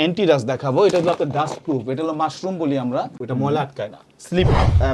Anti dust দেখাবো এটা হলো আপনার ডাস্ট প্রুফ এটা হলো মাশরুম বলি আমরা এটা ময়লা আটকায় না স্লিপ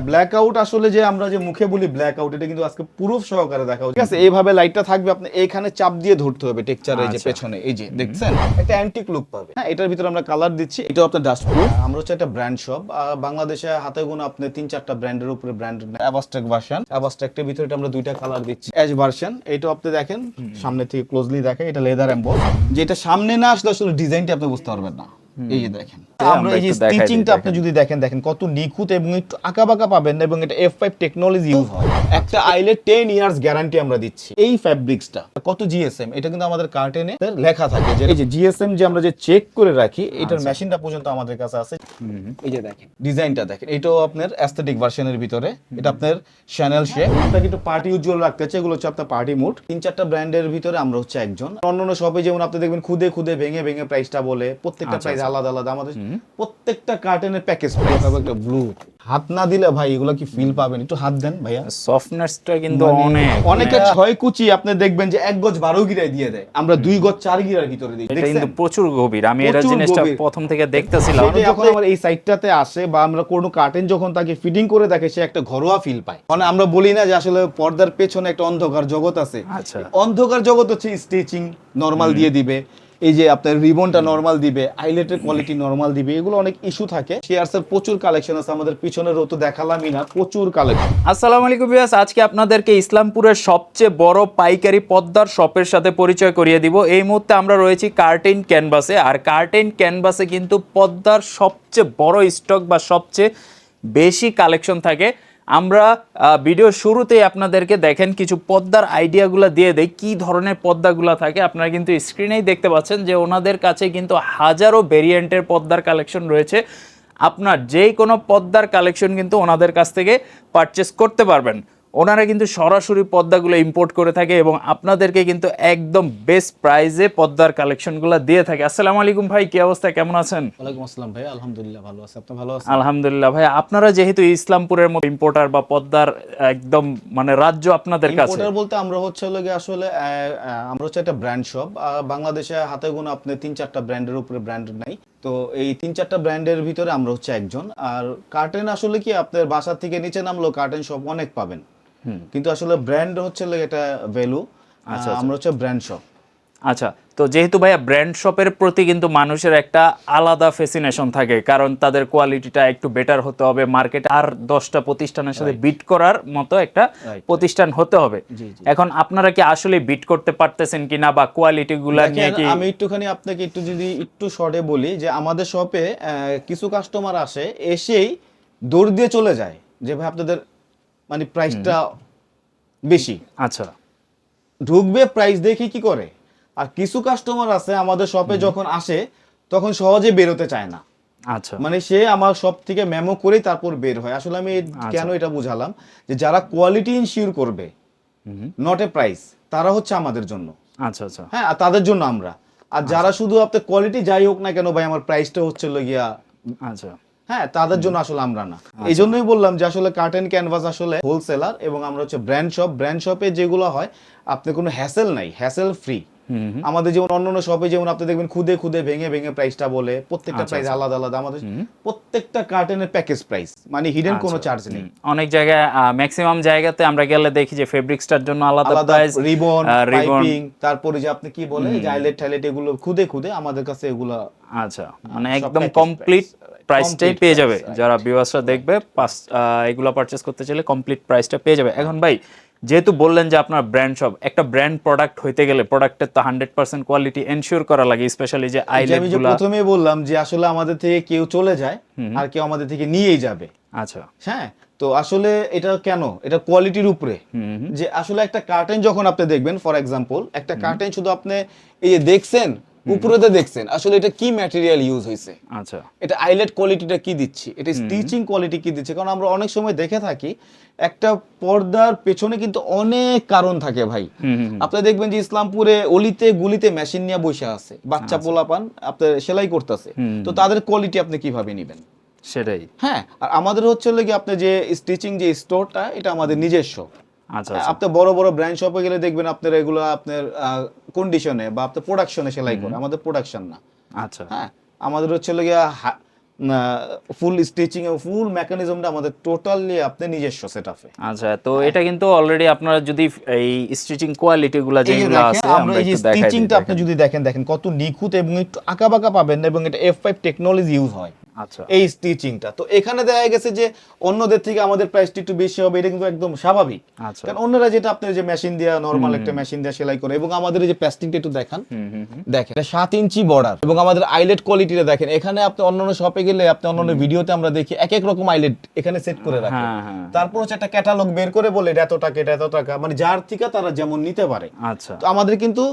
ব্ল্যাক আউট আসলে যে আমরা যে মুখে বলি ব্ল্যাক আউট এটা কিন্তু আজকে প্রুফ সহকারে দেখা ঠিক আছে এইভাবে লাইটটা থাকবে আপনি এইখানে চাপ দিয়ে ধরতে হবে টেক্সচার এই যে আচ্ছা। পেছনে এই যে দেখছেন? একটা অ্যান্টিক লুক পাবে। হ্যাঁ এটার ভিতরে আমরা কালার দিচ্ছি এটা আপনার ডাস্ট প্রুফ আমরা হচ্ছে একটা ব্র্যান্ড শপ বাংলাদেশে হাতে গোনা আপনি তিন চারটা ব্র্যান্ডের উপরে ব্র্যান্ড অ্যাবাস্ট্রাক ভার্সন অ্যাবাস্ট্রাক্টের ভিতরে আমরা দুইটা কালার দিচ্ছি। এজ ভার্সন এটা আপনি দেখেন সামনে থেকে ক্লোজলি দেখেন এটা লেদার এম্বস যেটা সামনে না আসলে আসলে ডিজাইনটা আপনি বুঝতে পারবেন এই যে দেখেন আমরা এই যে স্টিচিংটা আপনি যদি দেখেন দেখেন কত নিখুঁত এবং একটু আঁকা বাঁকা পাবেন এবং এটা এফ ফাইভ টেকনোলজি ইউজ হয়। একটা আইলে টেন ইয়ার্স গ্যারান্টি আমরা দিচ্ছি। এই ফ্যাব্রিক্সটা কত জিএসএম এটা কিন্তু আমাদের কার্টেনে লেখা থাকে যে এই যে জিএসএম যে আমরা যে চেক করে রাখি এটার মেশিনটা পর্যন্ত আমাদের কাছে আছে। এই যে দেখেন। ডিজাইনটা দেখেন এটাও আপনার অ্যাস্থেটিক ভার্সনের ভিতরে। এটা আপনার শ্যানেল শেপ আপনাকে একটু পার্টি উজ্জ্বল রাখতে চাই এগুলো হচ্ছে আপনার পার্টি মুড তিন চারটা ব্র্যান্ডের ভিতরে আমরা হচ্ছে একজন। অন্য অন্যান্য শপে যেমন আপনি দেখবেন খুদে খুদে ভেঙে ভেঙে প্রাইসটা বলে প্রত্যেকটা আচ্ছা, প্রাইস আলাদা আলাদা। আমাদের প্রত্যেকটা কার্টেনের প্যাকেজ হবে একটা ব্লু হাত না দিলে ভাই এগুলো কি ফিল পাবেন? একটু হাত দেন ভাইয়া। সফটনেসটা কিন্তু মানে অনেক। অনেকে ছয় কুচি আপনি দেখবেন যে এক গজ বারো গিরায় দিয়ে দেয়। আমরা দুই গজ চার গিরার ভিতরে দিই এটা কিন্তু প্রচুর গভীর। আমি এটা জিনিসটা প্রথম থেকে দেখতেছিলাম। যখন আমার এই সাইডটাতে আসে বা আমরা কোনো কার্টেন যখন তাকে ফিটিং করে দেখে সে একটা ঘরোয়া ফিল পায়। মানে আমরা বলি না যে আসলে পর্দার পেছনে একটা অন্ধকার জগৎ আছে। আচ্ছা। অন্ধকার জগৎ হচ্ছে স্টিচিং নর্মাল দিয়ে দিবে। এই যে আপনার রিবনটা নর্মাল দিবে আইলেটের কোয়ালিটি নর্মাল দিবে এগুলো অনেক ইস্যু থাকে। শেয়ারসের প্রচুর কালেকশন আছে আমাদের পিছনের রো তো দেখালামই না প্রচুর কালেকশন আসসালামু আলাইকুম ভিউয়ার্স আজকে আপনাদেরকে ইসলামপুরের সবচেয়ে বড় পাইকারি পদ্মার শপের সাথে পরিচয় করিয়ে দিব। এই মুহূর্তে আমরা রয়েছি কার্টেন ক্যানভাসে আর কার্টেন ক্যানভাসে কিন্তু পদ্মার সবচেয়ে বড় স্টক বা সবচেয়ে বেশি কালেকশন থাকে। আমরা ভিডিও শুরুতেই আপনাদেরকে দেখেন কিছু পদ্মার আইডিয়াগুলো দিয়ে দেয় কি ধরনের পদ্মাগুলো থাকে। আপনারা কিন্তু স্ক্রিনেই দেখতে পাচ্ছেন যে ওনাদের কাছে কিন্তু হাজারো ভেরিয়েন্টের পদ্মার কালেকশন রয়েছে। আপনার যে কোনো পদ্মার কালেকশন কিন্তু ওনাদের কাছ থেকে পারচেস করতে পারবেন। ওনারা কিন্তু সরাসরি পদ্মাগুলো ইম্পোর্ট করে থাকে এবং আপনাদেরকে কিন্তু একদম বেস্ট প্রাইসে পদ্মার কালেকশনগুলো দিয়ে থাকে। আসসালামু আলাইকুম ভাই কি অবস্থা? কেমন আছেন? ওয়ালাইকুম আসসালাম ভাই আলহামদুলিল্লাহ ভালো আছে। আপনি ভালো আছেন? আলহামদুলিল্লাহ ভাই আপনারা যেহেতু ইসলামপুরের মতো ইম্পোর্টার বা পদ্মার একদম মানে রাজ্য আপনাদের কাছে। ইম্পোর্টার বলতে আমরা হচ্ছে হলো গিয়ে আসলে আমরা হচ্ছে একটা ব্র্যান্ড শপ বাংলাদেশে হাতে গোনা আপনি তিন চারটা ব্র্যান্ডের উপরে ব্র্যান্ড নাই। তো এই তিন চারটা ব্র্যান্ডের ভিতরে আমরা হচ্ছে একজন। আর কার্টেন আসলে কি আপনার বাসার থেকে নিচে নামলো কার্টেন সব অনেক পাবেন। কিন্তু আসলে ব্র্যান্ড হচ্ছে এটা ভ্যালু আচ্ছা, আমরা হচ্ছে ব্র্যান্ড শপ আচ্ছা তো যেহেতু ভাইয়া ব্র্যান্ড শপের প্রতি কিন্তু মানুষের একটা আলাদা ফেসিনেশন থাকে কারণ তাদের কোয়ালিটিটা একটু বেটার হতে হবে মার্কেট আর দশটা প্রতিষ্ঠানের সাথে বিট করার মতো একটা প্রতিষ্ঠান হতে হবে। এখন আপনারা কি আসলে বিট করতে পারতেছেন কিনা বা কোয়ালিটি গুলা নিয়ে কি আমি একটুখানি আপনাকে একটু যদি একটু শর্টে বলি যে আমাদের শপে কিছু কাস্টমার আসে এসেই দৌড় দিয়ে চলে যায় যে ভাই আপনাদের মানে প্রাইসটা বেশি। আচ্ছা। ঢুকবে প্রাইস দেখে কি করে? আর কিছু কাস্টমার আছে আমাদের শপে যখন আসে তখন সহজে বেরোতে চায় না। আচ্ছা। মানে সে আমার শপ থেকে মেমো করেই তারপর বের হয়। আসলে আমি কেন এটা বুঝালাম? যে যারা কোয়ালিটি ইনশিওর করবে নট এ প্রাইস তারা হচ্ছে আমাদের জন্য। আচ্ছা আচ্ছা। হ্যাঁ আর তাদের জন্য আমরা। আর যারা শুধু আপনার কোয়ালিটি যাই হোক না কেন ভাই আমার প্রাইসটা হচ্ছে গিয়া আচ্ছা। হ্যাঁ তাদের জন্য আসলে আমরা না। এই জন্যই বললাম যে আসলে কার্টেন ক্যানভাস আসলে হোলসেলার এবং আমরা হচ্ছে ব্র্যান্ড শপ ব্র্যান্ড শপে যেগুলো হয় আপনি কোনো হ্যাসেল নাই হ্যাসেল ফ্রি আমাদের যেমন অন্যান্য শপে যেমন আপনি দেখবেন খুদে খুদে ভেঙে ভেঙে প্রাইসটা বলে প্রত্যেকটা আচ্ছা, প্রাইস আলাদা আলাদা। আমাদের প্রত্যেকটা কার্টেনের প্যাকেজ প্রাইস মানে হিডেন আচ্ছা। কোনো চার্জ নেই। অনেক জায়গায় ম্যাক্সিমাম জায়গাতে আমরা গেলে দেখি যে ফেব্রিক্সটার জন্য আলাদা প্রাইস রিবন পাইপিং তারপরে যে আপনি কি বলে যে আইলেট টাইলেট এগুলো খুদে খুদে আমাদের কাছে এগুলো আচ্ছা মানে একদম কমপ্লিট। প্রাইসটাই পেয়ে যাবে। যারা ভিউয়ার্সরা দেখবে পাঁচ এগুলো পারচেস করতে চাইলে কমপ্লিট প্রাইসটা পেয়ে যাবে। এখন ভাই যেহেতু বললেন যে আপনার ব্র্যান্ড শপ একটা ব্র্যান্ড প্রোডাক্ট হইতে গেলে প্রোডাক্টের তো হান্ড্রেড পার্সেন্ট কোয়ালিটি এনশিওর করা লাগে স্পেশালি যে আইলেট আমি প্রথমে বললাম যে আসলে আমাদের থেকে কেউ চলে যায় আর কেউ আমাদের থেকে নিয়েই যাবে। আচ্ছা। হ্যাঁ তো আসলে এটা কেন? এটা কোয়ালিটির উপরে। যে আসলে একটা কার্টেন যখন আপনি দেখবেন ফর এক্সাম্পল একটা কার্টেন শুধু আপনি এই যে উপরেতে দেখছেন আসলে এটা কি ম্যাটেরিয়াল ইউজ হয়েছে? আচ্ছা। এটা আইলেট কোয়ালিটিটা কি দিচ্ছি? এটা স্টিচিং কোয়ালিটি কি দিচ্ছে? কারণ আমরা অনেক সময় দেখে থাকি একটা পর্দার পেছনে কিন্তু অনেক কারণ থাকে ভাই। আপনি দেখবেন যে ইসলামপুরে অলিতে গুলিতে মেশিন নিয়ে বসে আছে বাচ্চা পোলাপান আপনার সেলাই করতেছে। তো তাদের কোয়ালিটি আপনি কীভাবে নেবেন? সেটাই। হ্যাঁ আর আমাদের হচ্ছে হলো কি আপনি যে স্টিচিং যে স্টোরটা এটা আমাদের নিজস্ব। আচ্ছা আপনি বড় বড় ব্র্যান্ড শপে গেলে দেখবেন আপনার এগুলো আপনার কন্ডিশনে বা আপনার প্রোডাকশনে সেলাই করে। আমাদের প্রোডাকশন না। আচ্ছা। হ্যাঁ? আমাদের হচ্ছে গিয়া ফুল স্টিচিং এবং ফুল মেকানিজমটা আমাদের টোটালি আপনার নিজস্ব সেট আপে আচ্ছা তো এটা কিন্তু অলরেডি আপনারা যদি এই স্টিচিং কোয়ালিটি গুলা এই যে যেগুলো আছে আমরা এই স্টিচিংটা আপনি যদি দেখেন দেখেন কত নিখুঁত এবং একটু আঁকা বাঁকা পাবেন এবং এটা এফ ফাইভ টেকনোলজি ইউজ হয়। আচ্ছা এই স্টিচিংটা। তো এখানে দেখা গেছে যে অন্যদের থেকে আমাদের প্রাইসটা একটু বেশি হবে এটা কিন্তু একদম স্বাভাবিক। আচ্ছা। কারণ অন্যরা যেটা আপনার যে মেশিন দিয়ে নর্মাল একটা মেশিন দিয়ে সেলাই করে এবং আমাদের যে প্লাস্টিকটা একটু দেখান। দেখেন সাত ইঞ্চি বর্ডার এবং আমাদের আইলেট কোয়ালিটিটা দেখেন। এখানে আপনি অন্যান্য শপে গেলে আপনি অন্যান্য ভিডিওতে আমরা দেখি এক এক রকম আইলেট এখানে সেট করে রাখে। হ্যাঁ হ্যাঁ। তারপর হচ্ছে একটা ক্যাটালগ বের করে বলে এটা এত টাকা এটা এত টাকা। মানে যার থেকে তারা যেমন নিতে পারে। আচ্ছা। তো আমাদের কিন্তু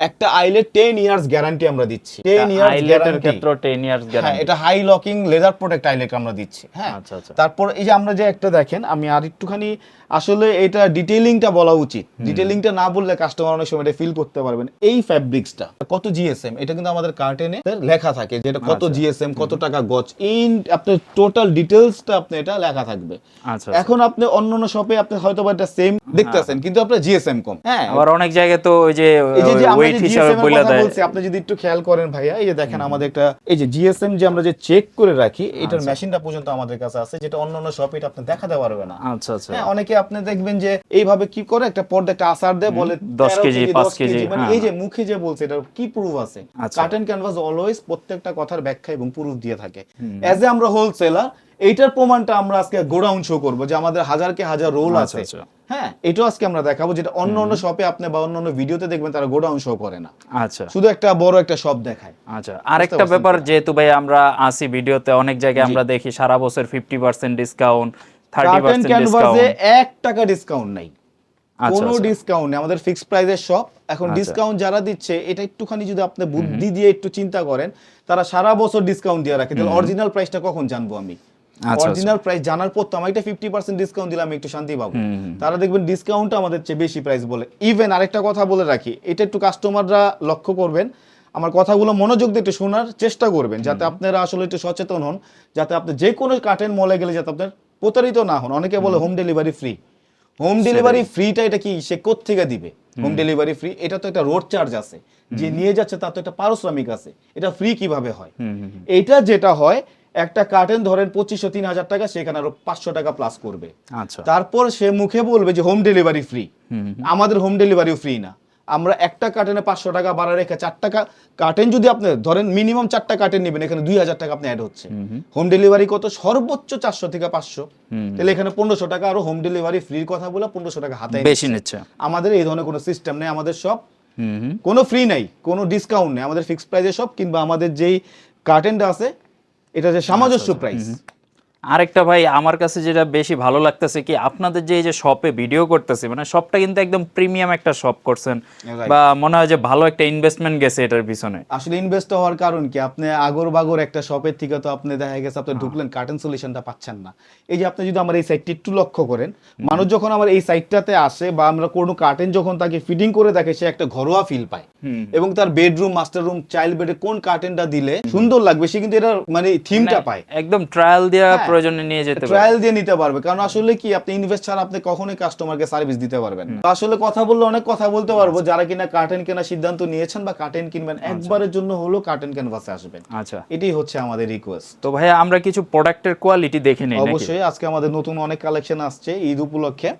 একটা আইলেট টেন ইয়ার্স গ্যারান্টি আমরা দিচ্ছি। টেন ইয়ার্স আইলেটের গ্যারান্টি ক্ষেত্রে 10 ইয়ার্স হ্যাঁ গ্যারান্টি এটা high locking leather protect eyelet আমরা দিচ্ছি হ্যাঁ? আচ্ছা আচ্ছা। তারপর এই যে আমরা যে একটা দেখেন আমি আর একটুখানি আসলে এটা ডিটেইলিংটা বলা উচিত। ডিটেইলিংটা না বললে কাস্টমার অনেক সময় এটা ফিল করতে পারবেন এই ফ্যাব্রিক্সটা কত জিএসএম এটা কিন্তু আমাদের কার্টেনে লেখা থাকে যে এটা কত আচ্ছা। জিএসএম কত টাকা গজ। ইন আপনার টোটাল ডিটেলসটা আপনি এটা লেখা থাকবে। আচ্ছা এখন আপনি অন্যান্য শপে আপনি হয়তো বা এটা সেম দেখতেছেন কিন্তু আপনার জিএসএম কম। হ্যাঁ। আবার অনেক জায়গায় তো ওই যে এই যে যে ওয়েট হিসাবে বলে দেয়। বলছি আপনি যদি একটু খেয়াল করেন ভাইয়া এই যে দেখেন আমাদের একটা এই যে জিএসএম যে আমরা যে চেক করে রাখি এটার আচ্ছা। মেশিনটা পর্যন্ত আমাদের কাছে আছে যেটা অন্যান্য শপে এটা আপনি দেখাতে পারবে না। আচ্ছা আচ্ছা। হ্যাঁ অনেকে আপনি দেখবেন যে এইভাবে কি করে একটা পর্দা একটা আসার দেয় বলে 10 কেজি, 10 পাঁচ কেজি, মানে হ্যাঁ। এই যে মুখে যে বলছে এটা কি প্রুফ আছে। কার্টেন ক্যানভাস অলওয়েজ প্রত্যেকটা কথার ব্যাখ্যা এবং প্রুফ দিয়ে থাকে। অ্যাজ এ আমরা হোলসেলার এইটার প্রমাণটা আমরা আজকে গোডাউন শো করব যে আমাদের হাজারকে হাজার রোল আচ্ছা, আছে। আচ্ছা। হ্যাঁ এটাও আজকে আমরা দেখাবো যেটা অন্য অন্য শপে আপনি বা অন্য অন্য ভিডিওতে দেখবেন তারা গোডাউন শো করে না। আচ্ছা। শুধু একটা বড় একটা শপ দেখায়। আচ্ছা আরেকটা ব্যাপার যেহেতু ভাই আমরা আসি ভিডিওতে অনেক জায়গায় আমরা দেখি সারা বছর fifty percent discount thirty percent ক্যানভাসে এক টাকা ডিসকাউন্ট নাই। আচ্ছা, কোনো আচ্ছা। ডিসকাউন্ট নেই। আমাদের ফিক্সড প্রাইসের শপ এখন আচ্ছা। ডিসকাউন্ট যারা দিচ্ছে এটা একটুখানি যদি আপনি বুদ্ধি দিয়ে একটু চিন্তা করেন তারা সারা বছর ডিসকাউন্ট দিয়ে রাখে। তাহলে অরিজিনাল প্রাইসটা কখন জানব আমি? আচ্ছা। অরিজিনাল প্রাইস জানার পর তো আমাকে ফিফটি পার্সেন্ট ডিসকাউন্ট দিলে আমি একটু শান্তি পাবো। তারা দেখবেন ডিসকাউন্টটা আমাদের চেয়ে বেশি প্রাইস বলে। ইভেন আরেকটা কথা বলে রাখি এটা একটু কাস্টমাররা লক্ষ্য করবেন। আমার কথাগুলো মনোযোগ দিয়ে একটু শোনার চেষ্টা করবেন যাতে আপনারা আসলে একটু সচেতন হন যাতে আপনি যে কোনো কার্টেন মলে গেলে যাতে আপনার প্রতারিত না হন। অনেকে বলে home. Delivery free home delivery ফ্রিটা এটা কি? সে থেকে দিবে? হোম। ডেলিভারি ফ্রি এটা তো একটা রোড চার্জ আছে। যে নিয়ে যাচ্ছে তার তো একটা পারিশ্রমিক আছে। এটা ফ্রি কীভাবে হয়? এটা যেটা হয় একটা কার্টেন ধরেন পঁচিশশো তিন হাজার টাকা সেখানে আরও পাঁচশো টাকা প্লাস করবে। আচ্ছা। তারপর সে মুখে বলবে যে হোম ডেলিভারি ফ্রি আমাদের হোম ডেলিভারিও ফ্রি না। আমরা একটা কার্টেনে পাঁচশো টাকা বাড়া রেখে চার টাকা কার্টেন যদি আপনি ধরেন মিনিমাম চারটা কার্টেন নেবেন এখানে দুই হাজার টাকা আপনি অ্যাড হচ্ছে। হোম ডেলিভারি কত? সর্বোচ্চ চারশো থেকে পাঁচশো। তাহলে এখানে পনেরোশো টাকা আরও হোম ডেলিভারি ফ্রির কথা বলে পনেরোশো টাকা হাতে বেশি নিচ্ছে। আমাদের এই ধরনের কোনো সিস্টেম নেই আমাদের সব। কোনো ফ্রি নাই কোনো ডিসকাউন্ট নেই। আমাদের ফিক্সড প্রাইসে সব কিংবা আমাদের যেই কার্টেনটা আছে এটা যে সামঞ্জস্য প্রাইস আরেকটা ভাই আমার কাছে যেটা বেশি ভালো লাগতেছে কি আপনাদের যে এই যে শপে ভিডিও করতেছে মানে শপটা কিন্তু একদম প্রিমিয়াম একটা শপ করছেন বা মনে হয় যে ভালো একটা ইনভেস্টমেন্ট গেছে এটার পিছনে। আসলে ইনভেস্ট হওয়ার কারণ কি আপনি আগর বাগর একটা শপের থেকে তো আপনি দেখা গেছে আপনি ঢুকলেন কার্টেন সলিউশনটা পাচ্ছেন না। এই যে আপনি যদি আমার এই সাইডটি একটু লক্ষ্য করেন মানুষ যখন আমার এই সাইডটাতে আসে বা আমরা কোনো কার্টেন যখন তাকে ফিটিং করে দেখে সে একটা ঘরোয়া ফিল পায়। এবং তার বেডরুম মাস্টার রুম চাইল্ড বেডে কোন কার্টেনটা দিলে সুন্দর লাগবে সে কিন্তু এটা মানে থিমটা পায়। একদম ট্রায়াল দেওয়া হ্যাঁ। প্রয়োজনে নিয়ে যেতে ট্রায়াল দিয়ে নিতে পারবে। কারণ আসলে কি আপনি ইনভেস্ট ছাড়া আপনি কখনোই কাস্টমারকে সার্ভিস দিতে পারবেন না। আসলে কথা বললে অনেক কথা বলতে পারব। যারা কিনা কার্টেন কেনার সিদ্ধান্ত নিয়েছেন বা কার্টেন কিনবেন একবারের জন্য হলো কার্টেন ক্যানভাসে আসবেন। আচ্ছা। এটাই হচ্ছে আমাদের রিকোয়েস্ট তো ভাই আমরা কিছু প্রোডাক্টের কোয়ালিটি দেখে নিই অবশ্যই আজকে আমাদের নতুন অনেক কালেকশন আসছে ঈদ উপলক্ষে।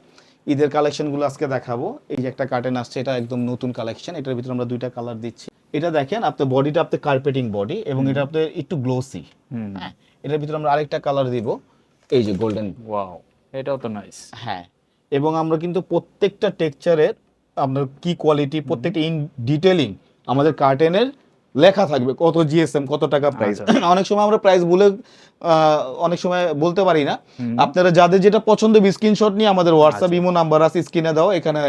ঈদের কালেকশনগুলো আজকে দেখাবো। এই যে একটা কার্টেন আসছে এটা একদম নতুন কালেকশন এটার ভিতরে আমরা দুইটা কালার দিচ্ছি। এটা দেখেন আপনার বডিটা আপনার কার্পেটিং বডি এবং এটা আপনার একটু গ্লোসি হ্যাঁ এটার ভিতরে আমরা আরেকটা কালার দিব। এই যে গোল্ডেন ওয়াও এটাও তো নাইস হ্যাঁ এবং আমরা কিন্তু প্রত্যেকটা টেক্সচারের আপনার কি কোয়ালিটি প্রত্যেকটা ইন ডিটেলিং আমাদের কার্টেনের লেখা থাকবে কত জিএসএম কত টাকা প্রাইস অনেক সময় আমরা প্রাইস বলে অনেক সময় বলতে পারি না। আপনারা যাদের যেটা পছন্দ স্ক্রিনশট নিয়ে আমাদের হোয়াটসঅ্যাপ ইমো নাম্বার আছে স্ক্রিনে দাও এখানে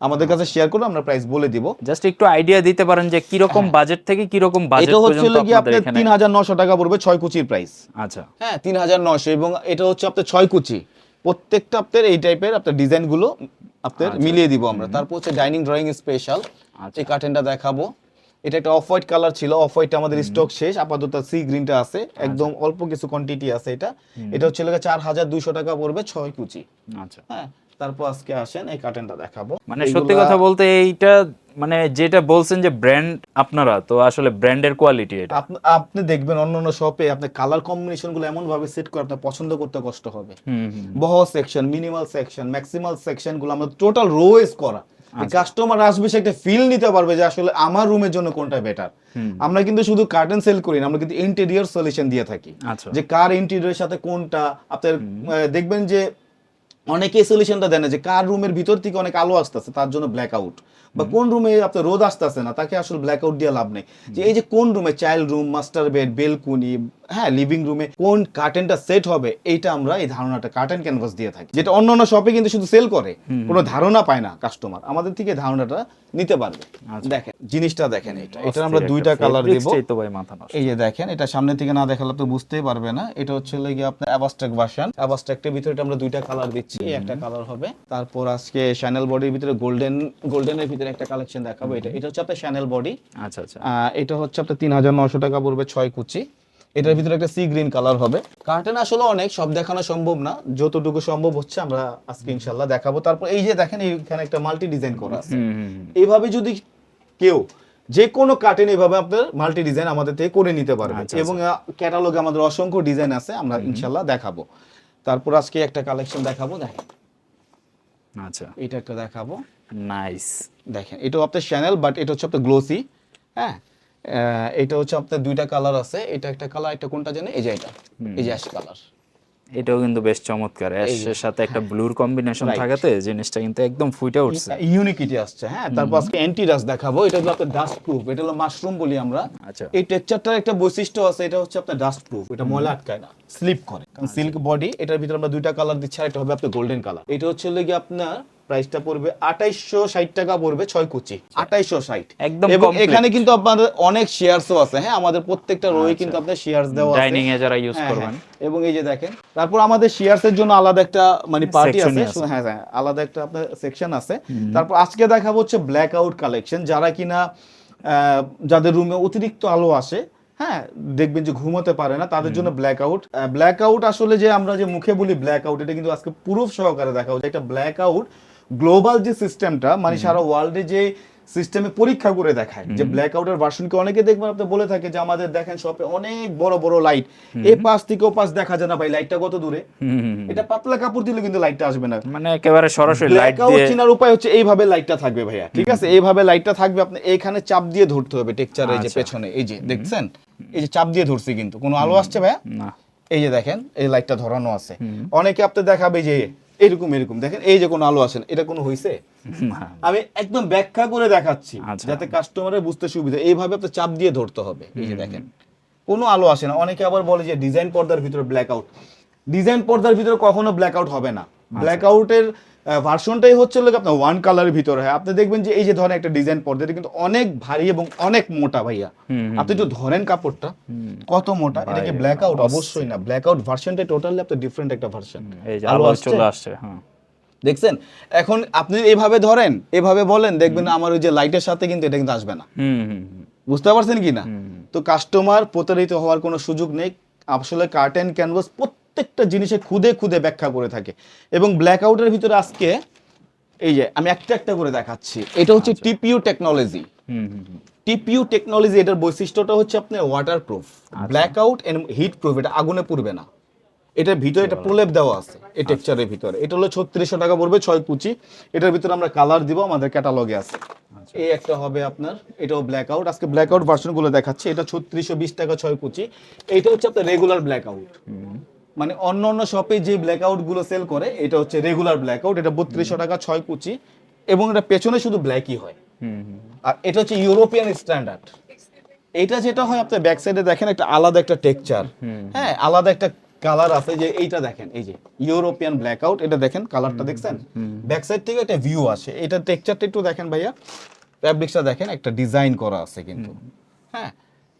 আমাদের কাছে শেয়ার করলে আমরা প্রাইস বলে দিব। জাস্ট একটু আইডিয়া দিতে পারেন যে কীরকম বাজেট থেকে কীরকম বাজেট হ্যাঁ। এটা হচ্ছে কি আপনাদের আপনার এখানে হাজার নশো টাকা পড়বে ছয় কুচির প্রাইস আচ্ছা। হ্যাঁ তিন হাজার নশো এবং এটা হচ্ছে আপনার ছয় কুচি। প্রত্যেকটা আপনার এই টাইপের আপনার ডিজাইনগুলো আপনার মিলিয়ে দিব আমরা। তারপর হচ্ছে ডাইনিং ড্রয়িং স্পেশাল আচ্ছা। এই কার্টেনটা দেখাবো। এটা একটা অফ হোয়াইট কালার ছিল। অফ হোয়াইটটা আমাদের স্টক শেষ। আপাতত সি গ্রিনটা আছে। একদম অল্প কিছু কোয়ান্টিটি আছে এটা। এটা হচ্ছে লেগে চার হাজার দুইশো টাকা পড়বে ছয় কুচি। আচ্ছা। হ্যাঁ তারপর আজকে আসেন এই কার্টেনটা দেখাবো। মানে সত্যি কথা বলতে এইটা মানে যেটা বলছেন যে ব্র্যান্ড আপনারা তো আসলে ব্র্যান্ডের কোয়ালিটি এটা। আপনি দেখবেন অন্য অন্য শপে আপনি কালার কম্বিনেশনগুলো এমন ভাবে সেট করে আপনার পছন্দ করতে কষ্ট হবে। বহ সেকশন মিনিমাল সেকশন ম্যাক্সিমাল সেকশনগুলো আমরা টোটাল রোয়েস করা। কাস্টমার আসবে সে একটা ফিল নিতে পারবে যে আসলে আমার রুমের জন্য কোনটা বেটার আমরা কিন্তু শুধু কার্টেন সেল করি না আমরা কিন্তু ইন্টেরিয়র সলিউশন দিয়ে থাকি। আচ্ছা। যে কার ইন্টেরিয়রের সাথে কোনটা আপনার দেখবেন যে অনেকে সলিউশনটা দেন যে কার রুমের ভিতর থেকে অনেক আলো আসতেছে, তার জন্য ব্ল্যাক আউট বা কোন রুমে আপনার রোদ আসতেছে না তাকে আসলে ব্ল্যাক আউট দিয়ে লাভ নেই। যে এই যে কোন রুমে child room master bed balcony হ্যাঁ লিভিং রুমে কোন কার্টেনটা সেট হবে এইটা আমরা এই ধারণাটা কার্টেন ক্যানভাস দিয়ে থাকি। যেটা অন্য অন্য শপে কিন্তু শুধু সেল করে কোনো ধারণা পায় না কাস্টমার আমাদের থেকে ধারণাটা নিতে পারবে। দেখেন জিনিসটা দেখেন এটা। এটা আমরা দুইটা কালার দেব। এই যে দেখেন এটা সামনে থেকে না দেখালে তো বুঝতেই পারবে না। এটা হচ্ছে হলো গিয়ে আপনার অ্যাবাস্ট্রাক ভার্সন অ্যাবাস্ট্রাক্টের ভিতরে আমরা দুইটা কালার দিচ্ছি। এই একটা কালার হবে তারপর আজকে শ্যানেল বডির ভিতরে গোল্ডেন গোল্ডেনের ভিতরে একটা কালেকশন দেখাবো। এটা এটা হচ্ছে আপনার শ্যানেল বডি আচ্ছা আচ্ছা। এটা হচ্ছে আপনার তিন হাজার নশো টাকা পড়বে ছয় কুচি। এটার ভিতরে একটা সি গ্রিন কালার হবে। কার্টেন আসলে অনেক সব দেখানো সম্ভব না। যতটুকু সম্ভব হচ্ছে আমরা আজকে ইনশাল্লাহ দেখাবো। তারপর এই যে দেখেন এইখানে একটা মাল্টি ডিজাইন করা আছে। এইভাবে যদি কেউ যে কোনো কার্টেন এভাবে আপনার মাল্টি ডিজাইন আমাদের থেকে করে নিতে পারবে। আচ্ছা, এবং ক্যাটালগে আমাদের অসংখ্য ডিজাইন আছে আমরা ইনশাল্লাহ দেখাবো। তারপর আজকে একটা কালেকশন দেখাবো দেখেন। আচ্ছা। এটা একটা দেখাবো। নাইস দেখেন এটা আপনার চ্যানেল বাট এটা হচ্ছে আপনার গ্লোসি হ্যাঁ? এটা হচ্ছে আপনার দুইটা কালার আছে। এটা একটা কালার এটা কোনটা জানে এই যে এটা। এই যে অ্যাশ কালার এটাও কিন্তু বেশ চমৎকার। অ্যাশের সাথে একটা ব্লুর কম্বিনেশন থাকাতে জিনিসটা কিন্তু একদম ফুটে উঠছে। ইউনিকিটি আসছে হ্যাঁ? তারপর আজকে অ্যান্টি ডাস্ট দেখাবো। এটা হলো আপনার ডাস্ট প্রুফ এটা হলো মাশরুম বলি আমরা। আচ্ছা। এই টেক্সচারটার একটা বৈশিষ্ট্য আছে এটা হচ্ছে আপনার ডাস্ট প্রুফ এটা ময়লা আটকায় না স্লিপ করে। কারণ সিল্ক বডি এটার ভিতরে আমরা দুইটা কালার দিচ্ছি আর এটা হবে আপনার গোল্ডেন কালার এটা হচ্ছে গিয়ে আপনার প্রাইসটা পড়বে আঠাইশশো ষাট টাকা পড়বে ছয় কুচি। আঠাইশশো ষাট। একদম এবং এখানে কিন্তু আপনাদের অনেক শেয়ারসও আছে হ্যাঁ? আমাদের প্রত্যেকটা রোয়ে কিন্তু আপনার শেয়ারস দেওয়া আছে। ডাইনিং এ যারা ইউজ হ্যাঁ, করবেন। হ্যাঁ। এবং এই যে দেখেন তারপর আমাদের শেয়ারস এর জন্য আলাদা একটা মানে পার্টি আছে। হ্যাঁ হ্যাঁ আলাদা একটা আপনার সেকশন আছে। তারপর আজকে দেখাবো হচ্ছে ব্ল্যাক আউট কালেকশন যারা কিনা যাদের রুমে অতিরিক্ত আলো আসে হ্যাঁ? দেখবেন যে ঘুমোতে পারে না তাদের জন্য ব্ল্যাক আউট ব্ল্যাক আউট আসলে যে আমরা যে মুখে বলি ব্ল্যাক আউট এটা কিন্তু আজকে প্রুফ সহকারে দেখা হচ্ছে একটা ব্ল্যাক আউট গ্লোবাল যে সিস্টেমটা মানে সারা ওয়ার্ল্ডে যে সিস্টেমে পরীক্ষা করে দেখায় যে ব্ল্যাক আউটের ভার্সনকে অনেকে দেখবেন আপনি বলে থাকে যে আমাদের দেখেন শপে অনেক বড় বড় লাইট এ পাশ থেকে ও পাশ দেখা যায় না ভাই লাইটটা কত দূরে। এটা পাতলা কাপড় দিলে কিন্তু লাইটটা আসবে না। মানে একেবারে সরাসরি লাইট দিয়ে চেনার উপায় হচ্ছে এইভাবে লাইটটা থাকবে ভাইয়া ঠিক আছে? এইভাবে লাইটটা থাকবে আপনি এইখানে চাপ দিয়ে ধরতে হবে টেক্সচার এই যে আচ্ছা। পেছনে এই যে দেখছেন? এই যে চাপ দিয়ে ধরছি কিন্তু কোনো আলো আসছে ভাইয়া? না। এই যে দেখেন এই লাইটটা ধরানো আছে। অনেকে আপনি দেখাবে যে এরকম এরকম। দেখেন এই যে কোনো আলো আসেন এটা কোনো হইছে? আমি একদম ব্যাখ্যা করে দেখাচ্ছি আচ্ছা। যাতে কাস্টমারের বুঝতে সুবিধা এইভাবে আপনি চাপ দিয়ে ধরতে হবে। এই যে দেখেন কোনো আলো আসে না। অনেকে আবার বলে যে ডিজাইন পর্দার ভিতরে ব্ল্যাক আউট ডিজাইন পর্দার ভিতরে কখনো ব্ল্যাক আউট হবে না। ব্ল্যাক আউটের ভার্সনটাই হচ্ছে লোক আপনার ওয়ান কালারের ভিতরে হয়। আপনি দেখবেন যে এই যে ধরেন একটা ডিজাইন পর্দা এটা কিন্তু অনেক ভারী এবং অনেক মোটা ভাইয়া। আপনি একটু ধরেন কাপড়টা কত মোটা? এটা কি ব্ল্যাক আউট অবশ্যই। না। ব্ল্যাক আউট ভার্সনটা টোটালি আপনার ডিফারেন্ট একটা ভার্সন এই যে আলো চলে আসছে হ্যাঁ। দেখছেন? এখন আপনি এভাবে ধরেন এভাবে বলেন দেখবেন আমার ওই যে লাইটের সাথে কিন্তু এটা কিন্তু আসবে না। হুম হুম হুম। বুঝতে পারছেন কি না? তো কাস্টমার প্রতারিত হওয়ার কোনো সুযোগ নেই। আসলে কার্টেন ক্যানভাস প্রত্যেকটা জিনিসে খুদে খুদে ব্যাখ্যা করে থাকে। এবং ব্ল্যাক আউটের ভিতরে আজকে এই যে আমি একটা একটা করে দেখাচ্ছি। এটা হচ্ছে টিপিউ টেকনোলজি। টিপিইউ টেকনোলজি এটার বৈশিষ্ট্যটা হচ্ছে আপনার waterproof blackout and heatproof এটা আগুনে পুড়বে না। এটার ভিতরে এটা প্রলেপ দেওয়া আছে এই টেক্সচারের ভিতরে। এটা হলো ছত্রিশশো টাকা পড়বে ছয় কুচি। এটার ভিতরে আমরা কালার দিব আমাদের ক্যাটালগে আছে। এই একটা হবে আপনার এটাও ব্ল্যাক আউট আজকে ব্ল্যাক আউট ভার্সনগুলো দেখাচ্ছি এটা ছত্রিশশো বিশ টাকা ছয় কুচি। এইটা হচ্ছে আপনার রেগুলার ব্ল্যাক আউট মানে অন্য অন্য শপে যে ব্ল্যাকআউটগুলো সেল করে এটা হচ্ছে রেগুলার ব্ল্যাক আউট এটা বত্রিশশো টাকা ছয় কুচি এবং এটা পেছনে শুধু ব্ল্যাকই হয়। আর এটা হচ্ছে ইউরোপিয়ান স্ট্যান্ডার্ড এটা যেটা হয় আপনার ব্যাক সাইডে দেখেন একটা আলাদা একটা টেক্সচার হ্যাঁ আলাদা একটা কালার আছে যে এইটা দেখেন এই যে ইউরোপিয়ান ব্ল্যাক আউট এটা দেখেন কালারটা দেখছেন? ব্যাক সাইড থেকে একটা ভিউ আসে। এটা টেক্সচারটা একটু দেখেন ভাইয়া। ফ্যাব্রিক্সটা দেখেন একটা ডিজাইন করা আছে কিন্তু। হ্যাঁ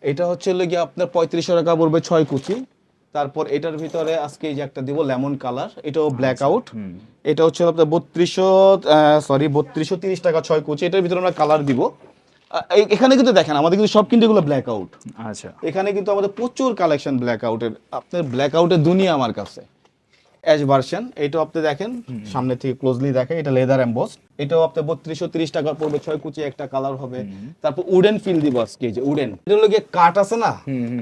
এটা হচ্ছে গিয়ে আপনার পঁয়ত্রিশশো টাকা পড়বে ছয় কুচি। তারপর এটার ভিতরে আজকে এই যে একটা দিব লেমন কালার এটাও ব্ল্যাক আউট এটা হচ্ছে আপনার বত্রিশশো সরি বত্রিশশো তিরিশ টাকা ছয় কুচি। এটার ভিতরে আমরা কালার দিব। এখানে কিন্তু দেখেন আমাদের কিন্তু সব কিন্তু এগুলো ব্ল্যাক আউট আচ্ছা। এখানে কিন্তু আমাদের প্রচুর কালেকশন ব্ল্যাক আউটের আপনার ব্ল্যাক আউটের দুনিয়া আমার কাছে। অ্যাশ ভার্সন এটাও আপনি দেখেন সামনে থেকে ক্লোজলি দেখেন এটা লেদার এম্বস এটাও আপনি বত্রিশশো তিরিশ টাকা পড়বে ছয় কুচি একটা কালার হবে। তারপর উডেন ফিল দিব আজকে যে উডেন এটা হলো গিয়ে কাঠ আছে না?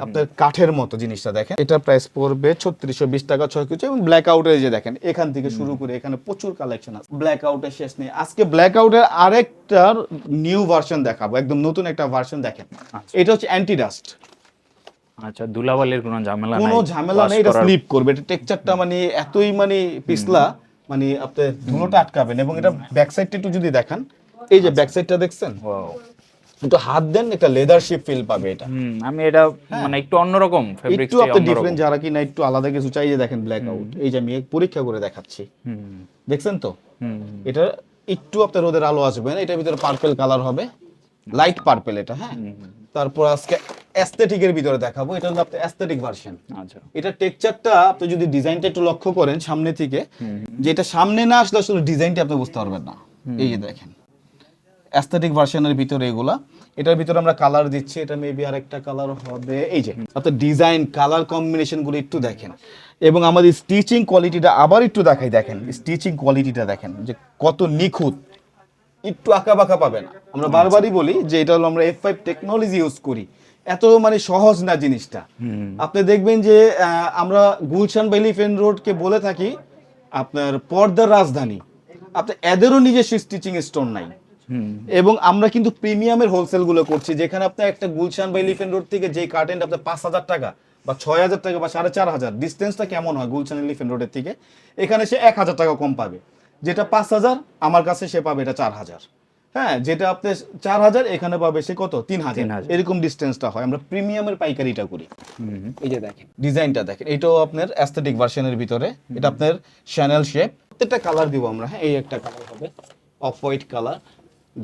আপনার কাঠের মতো জিনিসটা দেখেন এটা প্রাইস পড়বে ছত্রিশশো বিশ টাকা ছয় কুচি এবং ব্ল্যাক আউটের যে দেখেন এখান থেকে শুরু করে এখানে প্রচুর কালেকশন আছে। ব্ল্যাক আউটের শেষ নেই। আজকে ব্ল্যাক আউটের আরেকটার নিউ ভার্সন দেখাবো একদম নতুন একটা ভার্সন দেখেন। এটা হচ্ছে অ্যান্টি ডাস্ট আচ্ছা দুলাবালির কোনো ঝামেলা নাই কোনো ঝামেলা নেই এটা স্লিপ করবে। এটা টেক্সচারটা মানে এতই মানে পিছলা মানে আপনি ধুলোটা আটকাবেন এবং এটা ব্যাক সাইডটা একটু যদি দেখান। এই যে ব্যাক সাইডটা দেখছেন. একটু হাত দেন একটা লেদার শিপ ফিল পাবে এটা। হুম, আমি এটা মানে একটু অন্যরকম একটু আপনি ডিফারেন্ট যারা কিনা একটু আলাদা কিছু চাই যে দেখেন ব্ল্যাক আউট এই যে আমি পরীক্ষা করে দেখাচ্ছি। দেখছেন তো? এটা একটু আপনার রোদের আলো আসবে না এটার ভিতরে পার্পল কালার হবে। লাইট পার্পল এটা। হ্যাঁ। তারপর আজকে অ্যাস্থেটিকের ভিতরে দেখাবো। এটা হলো আপনার অ্যাস্থেটিক ভার্সন আচ্ছা। এটা টেক্সচারটা আপনি যদি ডিজাইনটা একটু লক্ষ্য করেন সামনে থেকে যে এটা সামনে না আসলে আসলে ডিজাইনটা আপনি বুঝতে পারবেন না। এই যে দেখেন। অ্যাস্থেটিক ভার্সনের ভিতরে এগুলা। এটার ভিতরে আমরা কালার দিচ্ছি। এটা মেবি আরেকটা কালার হবে। এই যে আপনার ডিজাইন কালার কম্বিনেশনগুলো একটু দেখেন। এবং আমাদের স্টিচিং কোয়ালিটিটা আবার একটু দেখাই। দেখেন স্টিচিং কোয়ালিটিটা দেখেন যে কত নিখুঁত। একটু আঁকা বাঁকা পাবে না। আমরা বারবারই বলি যে এটা হলো আমরা এফ ফাইভ টেকনোলজি ইউজ করি। এত মানে সহজ না জিনিসটা। আপনি দেখবেন যে আমরা গুলশান বা এলিফেন্ট রোডকে বলে থাকি আপনার পর্দার রাজধানী। আপনার এদেরও নিজস্ব স্টিচিং স্টোর নাই। এবং আমরা কিন্তু প্রিমিয়ামের হোলসেলগুলো করছি। যেখানে আপনার একটা গুলশান বা এলিফেন্ট রোড থেকে যে কার্টেনটা আপনার পাঁচ হাজার টাকা বা ছয় হাজার টাকা বা সাড়ে চার হাজার। ডিস্টেন্সটা কেমন হয় গুলশান এলিফেন্ট রোডের থেকে? এখানে সে এক হাজার টাকা কম পাবে। যেটা পাঁচ হাজার আমার কাছে সে পাবে এটা চার হাজার। হ্যাঁ যেটা আপনি চার হাজার এখানে পাবে সে কত? তিন হাজার। 3000 এরকম ডিস্টেন্সটা হয়। আমরা প্রিমিয়ামের পাইকারিটা করি। এই যে দেখেন। ডিজাইনটা দেখেন। এটাও আপনার অ্যাস্থেটিক ভার্সনের ভিতরে। এটা আপনার শ্যানেল শেপ প্রত্যেকটা কালার দিব আমরা। হ্যাঁ এই একটা কালার হবে। অফ হোয়াইট কালার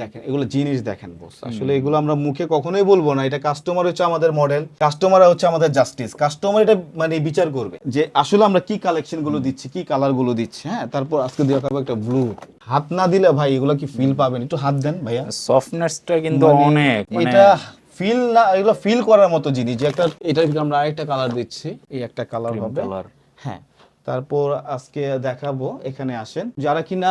দেখেন এগুলো জিনিস দেখেন বস আসলে এগুলো আমরা মুখে কখনোই বলব না। এটা কাস্টমার হচ্ছে আমাদের মডেল কাস্টমার হচ্ছে আমাদের জাস্টিস কাস্টমার এটা মানে বিচার করবে যে আসলে আমরা কি কালেকশনগুলো দিচ্ছি কি কালারগুলো দিচ্ছি হ্যাঁ? তারপর আজকে দিয়ে রাখব একটা ব্লু হাত না দিলে ভাই এগুলো কি ফিল পাবেন? একটু হাত দেন ভাইয়া। সফটনেসটা কিন্তু মানে অনেক মানে এটা ফিল না এগুলো ফিল করার মতো জিনিস। যে একটা এটার ভিতরে আমরা আরেকটা কালার দিচ্ছি এই একটা কালার হবে। হ্যাঁ। তারপর আজকে দেখাবো এখানে আসেন। যারা কিনা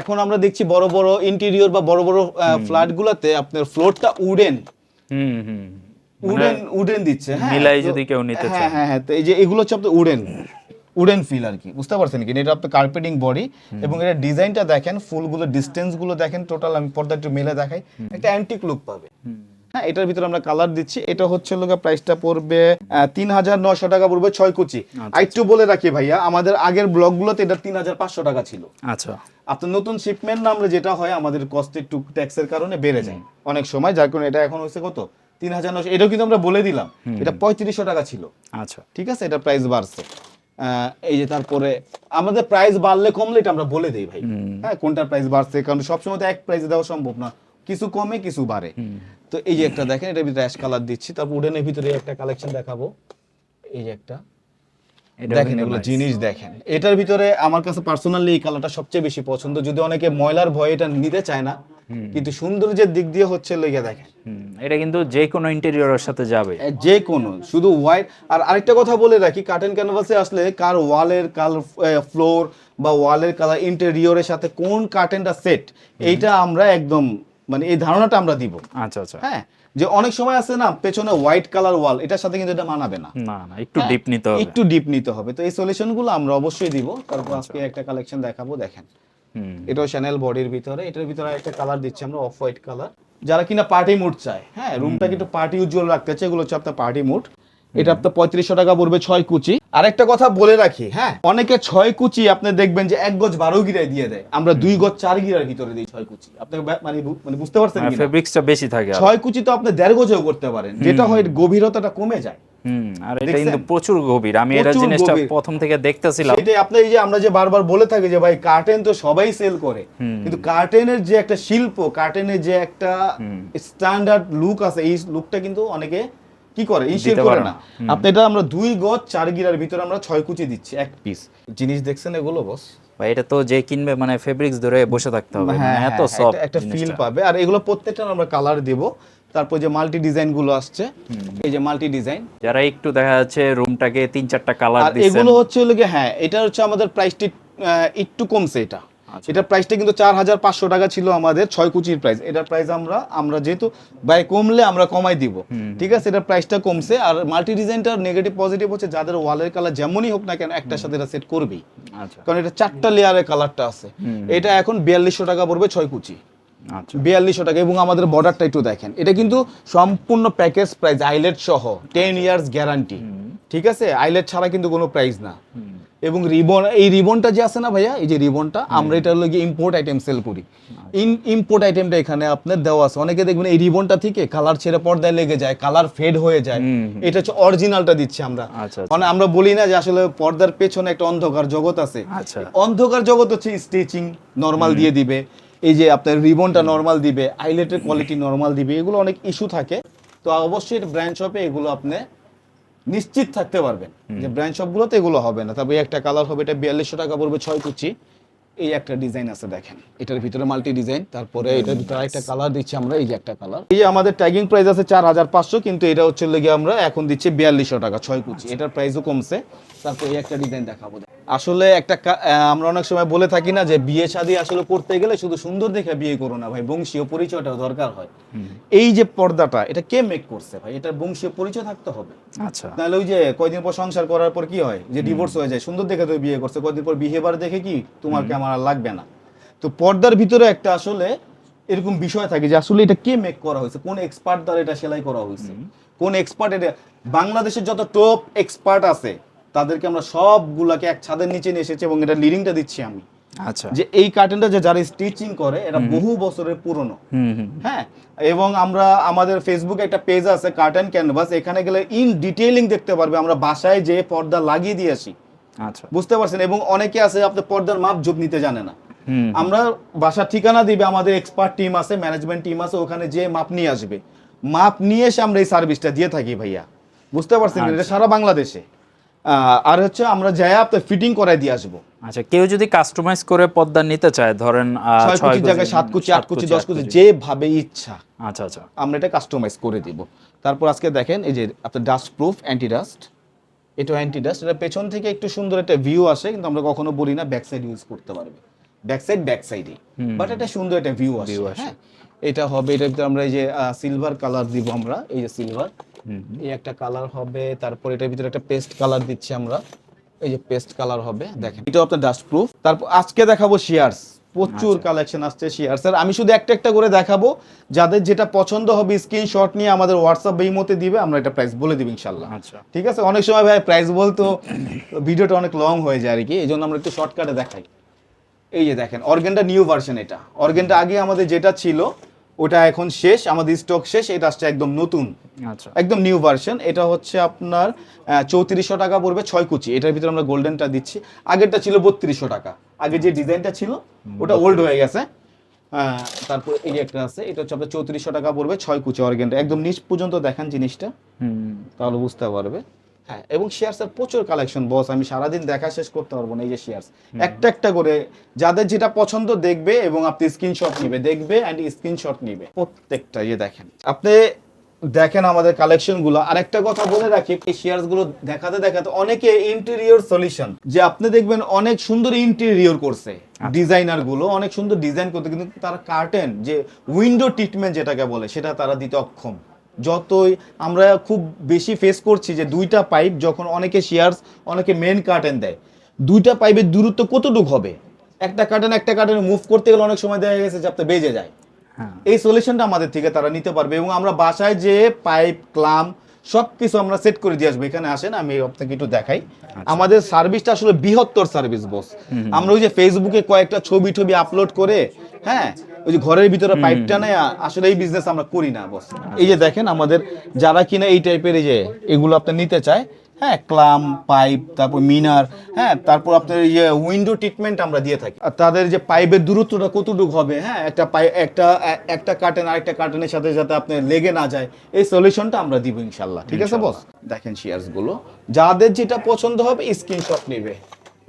এখন আমরা দেখছি বড় বড় ইন্টেরিয়র বা বড় বড় ফ্ল্যাট গুলাতে আপনার ফ্লোরটা wooden hmm hmm wooden wooden দিচ্ছে হ্যাঁ? মিলাই যদি কেউ নিতে হ্যাঁ চায়। হ্যাঁ হ্যাঁ তো এই যে এগুলো হচ্ছে আপনার উডেন উডেন ফিল আর কি। বুঝতে পারছেন কি? এটা আপনার কার্পেটিং বডি এবং এটা ডিজাইনটা দেখেন ফুলগুলো ডিস্টেন্সগুলো দেখেন টোটাল আমি পর্দা একটু মেলে দেখাই। একটা অ্যান্টিক লুক পাবে। হ্যাঁ এটার ভিতরে আমরা কালার দিচ্ছি। এটা হচ্ছে লোক প্রাইসটা পড়বে তিন হাজার নশো টাকা পড়বে ছয় কুচি। আচ্ছা, একটু বলে রাখি ভাইয়া আমাদের আগের ব্লগগুলোতে এটা তিন হাজার পাঁচশো টাকা ছিল। আচ্ছা। আপনার নতুন শিপমেন্ট নামলে যেটা হয় আমাদের কস্ট একটু ট্যাক্সের কারণে বেড়ে যায়। অনেক সময় যার কারণে এটা এখন হচ্ছে কত? তিন হাজার নশো এটাও কিন্তু আমরা বলে দিলাম এটা পঁয়ত্রিশশো টাকা ছিল। আচ্ছা। ঠিক আছে? এটা প্রাইস বাড়ছে। এই যে তারপরে আমাদের প্রাইস বাড়লে কমলে এটা আমরা বলে দিই ভাই। হ্যাঁ কোনটার প্রাইস বাড়ছে? কারণ সবসময় তো এক প্রাইস দেওয়া সম্ভব না। কিছু কমে কিছু বাড়ে। তো এই যে একটা দেখেন এটার ভিতরে অ্যাশ কালার দিচ্ছি। তারপর উডেনের ভিতরে একটা কালেকশন দেখাবো। এই যে একটা। দেখেন এগুলো জিনিস দেখেন। এটার ভিতরে আমার কাছে পার্সোনালি এই কালারটা সবচেয়ে বেশি পছন্দ। যদি অনেকে ময়লার ভয় এটা নিতে চায় না কিন্তু সৌন্দর্যের দিক দিয়ে হচ্ছে লেগে দেখেন। এটা কিন্তু যে কোনো ইন্টেরিয়রের সাথে যাবে। যে কোনো শুধু হোয়াইট আর আরেকটা কথা বলে রাখি কার্টেন ক্যানভাসে আসলে কার ওয়ালের কালার ফ্লোর বা ওয়ালের কালার ইন্টেরিয়রের সাথে কোন কার্টেনটা সেট এইটা আমরা একদম মানে এই ধারণাটা আমরা দিব। আচ্ছা আচ্ছা। হ্যাঁ যে অনেক সময় আছে না পেছনে হোয়াইট কালার ওয়াল এটার সাথে কিন্তু এটা মানাবে না। না না একটু হ্যাঁ, ডিপ নিতে হবে। একটু ডিপ নিতে হবে। তো এই সলিউশনগুলো আমরা অবশ্যই দিব। তারপর আজকে একটা কালেকশন দেখাবো দেখেন। হুম। এটাও চ্যানেল বডির ভিতরে। এটার ভিতরে একটা কালার দিচ্ছি আমরা অফ হোয়াইট কালার যারা কিনা পার্টি মুড চায় হ্যাঁ রুমটাকে একটু পার্টি উজ্জ্বল রাখতে চায় এগুলো হচ্ছে আপনার পার্টি মুড এটা আপনার পঁয়ত্রিশশো টাকা পড়বে ছয় কুচি। আরেকটা কথা বলে রাখি হ্যাঁ? অনেকে ছয় কুচি আপনি দেখবেন যে এক গজ বারো গিরায় দিয়ে দেয়। আমরা দুই গজ চার গিরার ভিতরে দিই ছয় কুচি। আপনি মানে মানে বুঝতে পারছেন ফেব্রিক্সটা বেশি থাকে। ছয় কুচি তো আপনি দেড় গজেও করতে পারেন যেটা হয় গভীরতাটা কমে যায়। হুম আর এটা কিন্তু প্রচুর গভীর। আমি এটা জিনিসটা প্রথম থেকে দেখতেছিলাম। সেটাই আপনি এই যে আমরা যে বারবার বলে থাকি যে ভাই কার্টেন তো সবাই সেল করে কিন্তু কার্টেনের যে একটা শিল্প কার্টেনের যে একটা স্ট্যান্ডার্ড লুক আছে এই লুকটা কিন্তু অনেকে কি করে? ইনশিওর করে না। আপনি এটা আমরা দুই গজ চার গিরার ভিতরে আমরা ছয় কুচি দিচ্ছি এক পিস জিনিস দেখছেন এগুলো বস ভাই এটা তো যে কিনবে মানে ফেব্রিক্স ধরে বসে থাকতে হবে। হ্যাঁ এত হ্যাঁ, সফট একটা- একটা ফিল পাবে। আর এগুলো প্রত্যেকটা আমরা কালার দেব। তারপর যে মাল্টি ডিজাইনগুলো আসছে এই যে মাল্টি ডিজাইন যারা একটু দেখা যাচ্ছে রুমটাকে তিন চারটা কালার আর এগুলো হচ্ছে হলো হ্যাঁ এটা হচ্ছে আমাদের প্রাইসটি একটু কমছে এটা। আচ্ছা। এটা প্রাইসটা কিন্তু চার হাজার পাঁচশো টাকা ছিল আমাদের ছয় কুচির প্রাইস এটার প্রাইস আমরা আমরা যেহেতু ব্যয় কমলে আমরা কমাই দিব। ঠিক আছে? এটার প্রাইসটা কমছে। আর মাল্টি ডিজাইনটার নেগেটিভ পজিটিভ হচ্ছে যাদের ওয়ালের কালার যেমনই হোক না কেন একটার সাথে এটা সেট করবেই। আচ্ছা। কারণ এটা চারটা লেয়ারের কালারটা আছে। এটা এখন বিয়াল্লিশশো টাকা পড়বে ছয় কুচি। বিয়াল্লিশশো টাকা এবং আমাদের বর্ডারটা একটু দেখেন। এটা কিন্তু সম্পূর্ণ প্যাকেজ প্রাইস আইলেট সহ টেন ইয়ার্স গ্যারান্টি ঠিক আছে? আইলেট ছাড়া কিন্তু কোনো প্রাইস না। এবং রিবন এই রিবনটা যে আছে না ভাইয়া এই যে রিবনটা আমরা এটা হলো ইম্পোর্ট আইটেম সেল করি। ইন ইম্পোর্ট আইটেমটা এখানে আপনার দেওয়া আছে। অনেকে দেখবেন এই রিবনটা থেকে কালার ছেড়ে পর্দায় লেগে যায় কালার ফেড হয়ে যায়। এটা হচ্ছে অরিজিনালটা দিচ্ছি আমরা। আচ্ছা, আচ্ছা। মানে আমরা বলি না যে আসলে পর্দার পেছনে একটা অন্ধকার জগৎ আছে। আচ্ছা। অন্ধকার জগৎ হচ্ছে স্টিচিং নর্মাল দিয়ে দিবে। এই যে আপনার রিবনটা নর্মাল দিবে আইলেটের কোয়ালিটি নর্মাল দিবে এগুলো অনেক ইস্যু থাকে। তো অবশ্যই ব্র্যান্ড শপে এগুলো আপনি নিশ্চিত থাকতে পারবেন যে ব্র্যান্ড শপগুলোতে এগুলো হবে না। তবে একটা কালার হবে এটা বিয়াল্লিশশো টাকা পড়বে ছয় কুচি। এই একটা ডিজাইন আছে দেখেন। এটার ভিতরে মাল্টি ডিজাইন তারপরে এটার ভিতরে একটা কালার দিচ্ছি আমরা এই যে একটা কালার এই আমাদের ট্যাগিং প্রাইস আছে চার হাজার পাঁচশো কিন্তু এটা হচ্ছে লেগে আমরা এখন দিচ্ছি বিয়াল্লিশশো টাকা ছয় কুচি। এটার প্রাইসও কমছে। তারপর এই একটা ডিজাইন দেখাবো। আসলে একটা আমরা অনেক সময় বলে থাকি না যে বিয়ে শাদী আসলে করতে গেলে শুধু সুন্দর দেখে বিয়ে করো না ভাই বংশীয় পরিচয়টাও দরকার হয়। এই যে পর্দাটা এটা কে মেক করছে ভাই? এটা বংশীয় পরিচয় থাকতে হবে। আচ্ছা। তাহলে ওই যে কয়দিন পর সংসার করার পর কি হয়? যে ডিভোর্স হয়ে যায় সুন্দর দেখে তুমি বিয়ে করছে কয়দিন পর বিহেভিয়ার দেখে কি তোমাকে আমার আর লাগবে না। তো পর্দার ভিতরে একটা আসলে এরকম বিষয় থাকে যে আসলে এটা কে মেক করা হয়েছে? কোন এক্সপার্ট দ্বারা এটা সেলাই করা হয়েছে? কোন এক্সপার্ট এটা বাংলাদেশের যত টপ এক্সপার্ট আছে তাদেরকে আমরা সবগুলাকে এক ছাদের নিচে নিয়ে এসেছি এবং এটা লিডিংটা দিচ্ছি আমি। আচ্ছা। যে এই কার্টেনটা যে যারা স্টিচিং করে এটা বহু বছরের পুরনো। হুম হুম। হ্যাঁ? এবং আমরা আমাদের ফেসবুকে একটা পেজ আছে কার্টেন ক্যানভাস এখানে গেলে ইন ডিটেইলিং দেখতে পারবে আমরা বাসায় যে পর্দা লাগিয়ে দিয়ে আসি। আচ্ছা। বুঝতে পারছেন? এবং অনেকে আছে আপনার পর্দার মাপ জোপ নিতে জানে না। আমরা বাসার ঠিকানা দিবে আমাদের এক্সপার্ট টিম আছে ম্যানেজমেন্ট টিম আছে ওখানে যে মাপ নিয়ে আসবে। মাপ নিয়ে এসে আমরা এই সার্ভিসটা দিয়ে থাকি ভাইয়া। বুঝতে পারছেন? এটা সারা বাংলাদেশে। আর হচ্ছে আমরা যাই আপনার ফিটিং করাই দিয়ে আসব। আচ্ছা কেউ যদি কাস্টমাইজ করে পর্দা নিতে চায় ধরেন ছয় জায়গায় সাত কুচি আট কুচি দশ কুচি যেভাবে ইচ্ছা। আচ্ছা আচ্ছা। আমরা এটা কাস্টমাইজ করে দিব। তারপর আজকে দেখেন এই যে আপনার ডাস্ট প্রুফ অ্যান্টি ডাস্ট এটা অ্যান্টি ডাস্ট এটা পেছন থেকে একটু সুন্দর একটা ভিউ আসে কিন্তু আমরা কখনো বলি না ব্যাক সাইড ইউজ করতে পারবে। ব্যাক সাইড ব্যাক সাইডে বাট এটা সুন্দর একটা ভিউ আসে হ্যাঁ? এটা হবে এটার ভিতরে আমরা এই যে সিলভার কালার দিব আমরা এই যে সিলভার এই একটা কালার হবে তারপর এটার ভিতরে একটা পেস্ট কালার দিচ্ছি আমরা। এই যে পেস্ট কালার হবে দেখেন। এটা আপনার ডাস্ট প্রুফ তারপর আজকে দেখাবো শিয়ার্স প্রচুর কালেকশন আসছে শেয়ার স্যার আমি শুধু একটা একটা করে দেখাবো। যাদের যেটা পছন্দ হবে স্ক্রিনশট নিয়ে আমাদের হোয়াটসঅ্যাপ এই মতে দিবে আমরা এটা প্রাইস বলে দিব ইনশাল্লাহ আচ্ছা। ঠিক আছে? অনেক সময় ভাই প্রাইস বলতো ভিডিওটা অনেক লং হয়ে যায় আর কি এই জন্য আমরা একটু শর্টকাটে দেখাই। এই যে দেখেন অর্গেনটা নিউ ভার্সন এটা। অর্গেনটা আগে আমাদের যেটা ছিল ওটা এখন শেষ আমাদের স্টক শেষ এটা আসছে একদম নতুন। আচ্ছা। একদম নিউ ভার্সন এটা হচ্ছে আপনার চৌত্রিশশো টাকা পড়বে ছয় কুচি। এটার ভিতরে আমরা গোল্ডেনটা দিচ্ছি। আগেরটা ছিল বত্রিশশো টাকা। আগে যে ডিজাইনটা ছিল ওটা ওল্ড হয়ে গেছে। আহ, তারপর এই একটা আছে এটা হচ্ছে আপনার চৌত্রিশশো টাকা পড়বে ছয় কুচি অর্গেনটা একদম নিচ পর্যন্ত দেখান জিনিসটা তাহলে বুঝতে পারবে। হ্যাঁ এবং শেয়ারসের প্রচুর কালেকশন বস আমি সারাদিন দেখা শেষ করতে পারব না এই যে শেয়ারস একটা একটা করে যাদের যেটা পছন্দ দেখবে এবং আপনি স্ক্রিনশট নিবে দেখবে অ্যান্ড স্ক্রিনশট নিবে। প্রত্যেকটা ইয়ে দেখেন। আপনি দেখেন আমাদের কালেকশনগুলো। আরেকটা কথা বলে রাখি এই গুলো দেখাতে দেখাতে অনেকে ইন্টেরিয়র সলিউশন যে আপনি দেখবেন অনেক সুন্দর ইন্টেরিয়র করছে ডিজাইনারগুলো অনেক সুন্দর ডিজাইন করতে কিন্তু তারা কার্টেন যে উইন্ডো ট্রিটমেন্ট যেটাকে বলে সেটা তারা দিতে অক্ষম। যতই আমরা খুব বেশি ফেস করছি যে দুইটা পাইপ যখন অনেকে শেয়ার্স অনেকে মেন কার্টেন দেয় দুইটা পাইপের দূরত্ব কতটুকু হবে? একটা কার্টেন একটা কার্টেন মুভ করতে গেলে অনেক সময় দেখা গেছে যে আপনার বেজে যায়। এই সলিউশনটা আমাদের থেকে তারা নিতে পারবে এবং আমরা বাসায় যে পাইপ ক্লাম সব কিছু আমরা সেট করে দিয়ে আসব। এখানে আসেন আমি আপনাকে একটু দেখাই। আমাদের সার্ভিসটা আসলে বৃহত্তর সার্ভিস বস আমরা ওই যে ফেসবুকে কয়েকটা ছবি টবি আপলোড করে হ্যাঁ ওই যে ঘরের ভিতরে পাইপটা নেয় আসলে এই বিজনেস আমরা করি না বস এই যে দেখেন আমাদের যারা কিনা এই টাইপের এই যে এগুলো আপনি নিতে চায় হ্যাঁ ক্লাম পাইপ তারপর মিনার হ্যাঁ তারপর আপনার ইয়ে উইন্ডো ট্রিটমেন্ট আমরা দিয়ে থাকি। আর তাদের যে পাইপের দূরত্বটা কতটুকু হবে হ্যাঁ একটা পাই একটা একটা কার্টেন আরেকটা কার্টেনের সাথে যাতে আপনার লেগে না যায় এই সলিউশনটা আমরা দিব ইনশাল্লাহ ঠিক আছে বস দেখেন শেয়ারসগুলো যাদের যেটা পছন্দ হবে স্ক্রিনশট নেবে।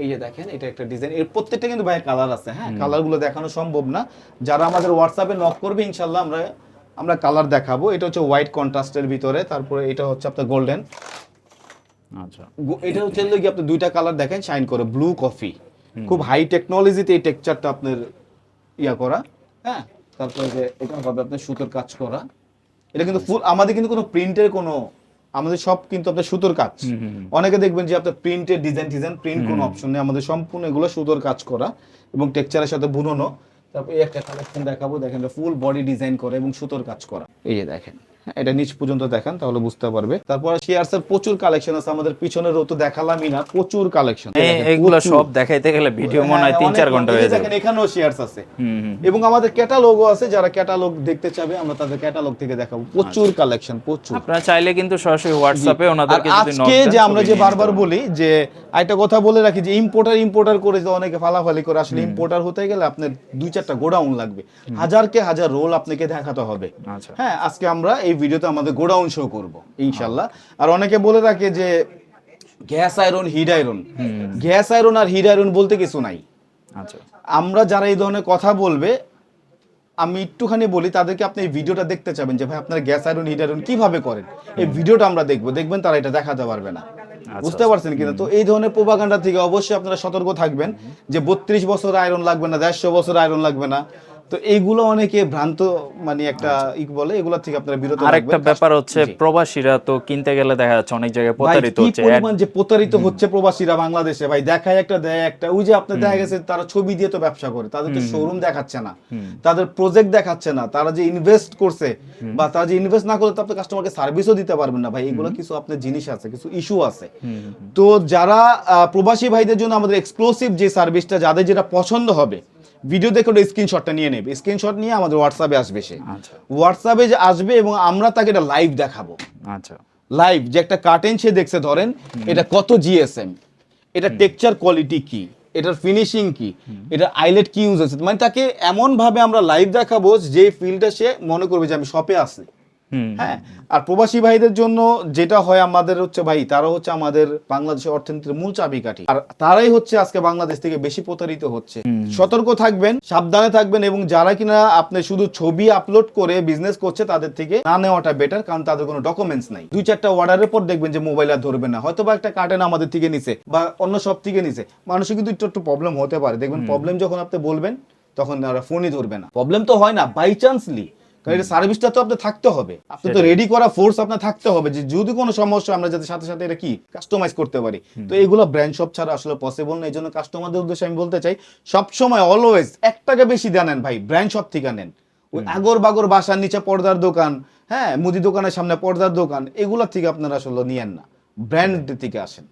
এই যে দেখেন এটা একটা ডিজাইন এর প্রত্যেকটা কিন্তু ভাই কালার আছে হ্যাঁ কালারগুলো দেখানো সম্ভব না। যারা আমাদের হোয়াটসঅ্যাপে নক করবে ইনশাল্লাহ আমরা আমরা কালার দেখাবো। এটা হচ্ছে হোয়াইট কন্ট্রাস্টের ভিতরে তারপরে এটা হচ্ছে আপনার গোল্ডেন আচ্ছা। এটা হচ্ছে কি আপনি দুইটা কালার দেখেন শাইন করে ব্লু কফি খুব হাই টেকনোলজিতে এই টেক্সচারটা আপনার ইয়া করা হ্যাঁ? তারপরে যে এটা হবে আপনার সুতোর কাজ করা। এটা কিন্তু ফুল আমাদের কিন্তু কোনো প্রিন্টের কোনো আমাদের সব কিন্তু আপনার সুতোর কাজ। অনেকে দেখবেন যে আপনার প্রিন্টের ডিজাইন ডিজাইন প্রিন্ট কোনো অপশন নেই। আমাদের সম্পূর্ণ এগুলো সুতোর কাজ করা এবং টেক্সচারের সাথে বুননো। তারপর এই একটা কালেকশন দেখাবো। দেখেন ফুল বডি ডিজাইন করা এবং সুতোর কাজ করা। এই যে দেখেন। এটা নিচ পর্যন্ত দেখেন তাহলে বুঝতে পারবে। তারপর শেয়ারসের প্রচুর কালেকশন আছে। আমাদের পিছনের রো তো দেখালামই না প্রচুর কালেকশন এগুলো সব দেখাইতে গেলে ভিডিও মনে হয় তিন চার ঘণ্টা হয়ে যাবে। এখানেও শেয়ারস আছে। এবং আমাদের ক্যাটালগও আছে যারা ক্যাটালগ দেখতে চাবে আমরা তাদের ক্যাটালগ থেকে দেখাবো। প্রচুর কালেকশন প্রচুর। আপনারা চাইলে কিন্তু সরাসরি হোয়াটসঅ্যাপে ওনাদেরকে যদি knock আজকে যে আমরা যে বারবার বলি যে একটা কথা বলে রাখি যে ইম্পোর্টার ইম্পোর্টার করে যে অনেকে ফালাফালি করে আসলে ইম্পোর্টার হতে গেলে আপনার দুই চারটা গোডাউন লাগবে। হাজারকে হাজার রোল আপনাকে দেখাতে হবে। আচ্ছা। হ্যাঁ আজকে আমরা এই ভিডিওতে আমাদের গোডাউন শো করব ইনশাল্লাহ। আর অনেকে বলে রাখে যে gas iron heat iron. Gas iron আর হিট আয়রন বলতে কিছু নাই। আচ্ছা। আমরা যারা এই ধরনের কথা বলবে আমি একটুখানি বলি তাদেরকে আপনি এই ভিডিওটা দেখতে চাবেন যে ভাই আপনার গ্যাস আয়রন হিট আয়রন কীভাবে করেন? এই ভিডিওটা আমরা দেখব। দেখবেন তারা এটা দেখাতে পারবে না। বুঝতে পারছেন কিনা? তো এই ধরনের প্রোপাগান্ডা থেকে অবশ্যই আপনারা সতর্ক থাকবেন যে বত্রিশ বছর আয়রন লাগবে না দেড়শো বছর আয়রন লাগবে না। তো এইগুলো অনেকে ভ্রান্ত মানে একটা ই বলে এগুলো থেকে আপনারা বিরত আরেকটা রাখবেন। ব্যাপার হচ্ছে প্রবাসীরা তো কিনতে গেলে দেখা যাচ্ছে অনেক জায়গায় প্রতারিত হচ্ছে। পরিমাণ যে প্রতারিত হচ্ছে প্রবাসীরা বাংলাদেশে ভাই দেখায় একটা দেয় একটা। ওই যে আপনার দেখা গেছে তারা ছবি দিয়ে তো ব্যবসা করে তাদের তো শোরুম দেখাচ্ছে না। তাদের প্রজেক্ট দেখাচ্ছে না তারা যে ইনভেস্ট করছে বা তারা যে ইনভেস্ট না করলে তো আপনি কাস্টমারকে সার্ভিসও দিতে পারবেন না ভাই। এগুলো কিছু আপনার জিনিস আছে কিছু ইস্যু আছে। তো যারা প্রবাসী ভাইদের জন্য আমাদের এক্সক্লুসিভ যে সার্ভিসটা যাদের যেটা পছন্দ হবে ভিডিও দেখে ওটা স্ক্রিনশটটা নিয়ে নেবে। স্ক্রিনশট নিয়ে আমাদের হোয়াটসঅ্যাপে আসবে সে। আচ্ছা। হোয়াটসঅ্যাপে যে আসবে এবং আমরা তাকে এটা লাইভ দেখাবো। আচ্ছা। লাইভ যে একটা কার্টেন সে দেখছে ধরেন এটা কত জিএসএম এটা টেক্সচার কোয়ালিটি কি? এটার ফিনিশিং কি? এটা আইলেট কি ইউজ হচ্ছে মানে তাকে এমনভাবে আমরা লাইভ দেখাবো যে ফিলটা সে মনে করবে যে আমি শপে আছি। হুম হ্যাঁ? আর প্রবাসী ভাইদের জন্য যেটা হয় আমাদের হচ্ছে ভাই তারা হচ্ছে আমাদের বাংলাদেশের অর্থনীতির মূল চাবিকাঠি। আর তারাই হচ্ছে আজকে বাংলাদেশ থেকে বেশি প্রতারিত হচ্ছে। সতর্ক থাকবেন সাবধানে থাকবেন এবং যারা কিনা আপনি শুধু ছবি আপলোড করে বিজনেস করছে তাদের থেকে না নেওয়াটা বেটার কারণ তাদের কোনো ডকুমেন্টস নাই। দুই চারটা অর্ডারের পর দেখবেন যে মোবাইল আর ধরবে না। হয়তো বা একটা কার্টেন আমাদের থেকে নিছে বা অন্য সব থেকে নিছে। মানুষের কিন্তু একটু একটু প্রবলেম হতে পারে। দেখবেন প্রবলেম যখন আপনি বলবেন তখন ফোনই ধরবে না। প্রবলেম তো হয় না বাই চান্সলি কারণ এটা সার্ভিসটা তো আপনার থাকতে হবে। আপনি তো রেডি করা ফোর্স আপনার থাকতে হবে যে যদি কোনো সমস্যা আমরা যাতে সাথে সাথে এটা কি কাস্টমাইজ করতে পারি। তো এগুলো ব্র্যান্ড শপ ছাড়া আসলে পসিবল না এই জন্য কাস্টমারদের উদ্দেশ্যে আমি বলতে চাই সব সময় অলওয়েজ এক টাকা বেশি দেন ভাই ব্র্যান্ড শপ থেকে নেন। ওই আগর বাগর বাসার নিচে পর্দার দোকান হ্যাঁ মুদি দোকানের সামনে পর্দার দোকান এগুলোর থেকে আপনারা আসলে নিয়েন না। ব্র্যান্ড থেকে আসেন।